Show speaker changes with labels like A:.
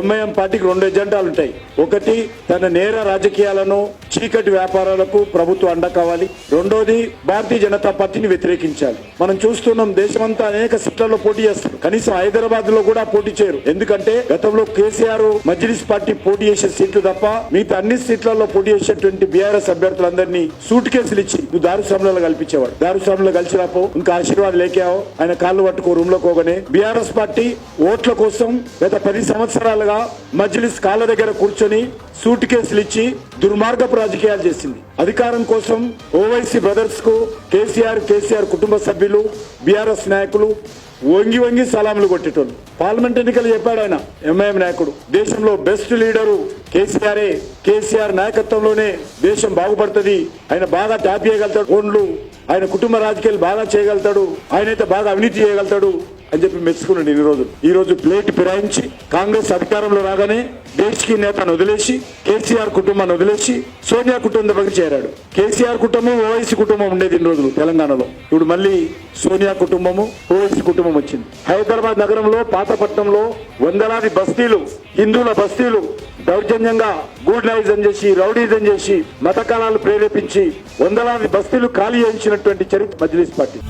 A: MIM పార్టీకి రెండు ఎజెండాలు ఉంటాయి. ఒకటి తన నేర రాజకీయాలను చీకటి వ్యాపారాలకు ప్రభుత్వం అండ కావాలి. రెండోది భారతీయ జనతా పార్టీని వ్యతిరేకించాలి. మనం చూస్తున్నాం దేశమంతా అనేక సీట్లలో పోటీ చేస్తారు కనీసం హైదరాబాద్లో కూడా పోటీ చేయరు. ఎందుకంటే గతంలో కేసీఆర్ మజ్లిస్ పార్టీ పోటీ చేసే సీట్లు తప్ప మిగతా అన్ని సీట్లలో పోటీ చేసేటువంటి బీఆర్ఎస్ అభ్యర్థులందరినీ సూట్ కేసులు ఇచ్చి నువ్వు దారుస్వాములలో కల్పించేవాడు. దారుస్వాములో కలిసి రాపో ఇంకా ఆశీర్వాదం లేకావో ఆయన కాళ్ళు పట్టుకో రూమ్లో కోగనే బీఆర్ఎస్ పార్టీ ఓట్ల కోసం గత పది సంవత్సరాలుగా మజ్లిస్ కాళ్ళ దగ్గర కూర్చొని సూట్ కేసులు ఇచ్చి దుర్మార్గపు రాజకీయాలు చేసింది. అధికారం కోసం ఓవైసీ బ్రదర్స్కు కేసీఆర్ కేసీఆర్ కుటుంబ సభ్యులు బీఆర్ఎస్ నాయకులు వంగి వంగి సలాములు కొట్టేటోళ్ళు. పార్లమెంట్ ఎన్నికలు చెప్పాడు ఆయన ఎంఐఎం నాయకుడు. దేశంలో బెస్ట్ లీడరు కేసీఆరే. కేసీఆర్ నాయకత్వంలోనే దేశం బాగుపడుతుంది. ఆయన బాగా ట్యాప్ చేయగలుగుతాడు. ఫోన్లు ఆయన కుటుంబ రాజకీయాలు బాగా చేయగలుగుతాడు. ఆయన అయితే బాగా అవినీతి చేయగలుగుతాడు. అని చెప్పి మెచ్చుకున్నాడు ఇన్ని రోజులు ఈ రోజు ప్లేట్ ఫిరాయించి కాంగ్రెస్ అధికారంలో రాగానే దేశకి నేతను వదిలేసి కేసీఆర్ కుటుంబాన్ని వదిలేసి సోనియా కుటుంబం దగ్గర చేరాడు. కేసీఆర్ కుటుంబం ఓవైసీ కుటుంబం ఉండేది ఇన్ని రోజులు తెలంగాణలో. ఇప్పుడు మళ్ళీ సోనియా కుటుంబము ఓవైసీ కుటుంబం వచ్చింది. హైదరాబాద్ నగరంలో పాతపట్నంలో వందలాది బస్తీలు హిందువుల బస్తీలు దౌర్జన్యంగా గూడ్నైజం చేసి రౌడీజం చేసి మత కళాలు ప్రేరేపించి వందలాది బస్తీలు ఖాళీ చేయించినటువంటి చరిత్ర మజ్లిస్ పార్టీ.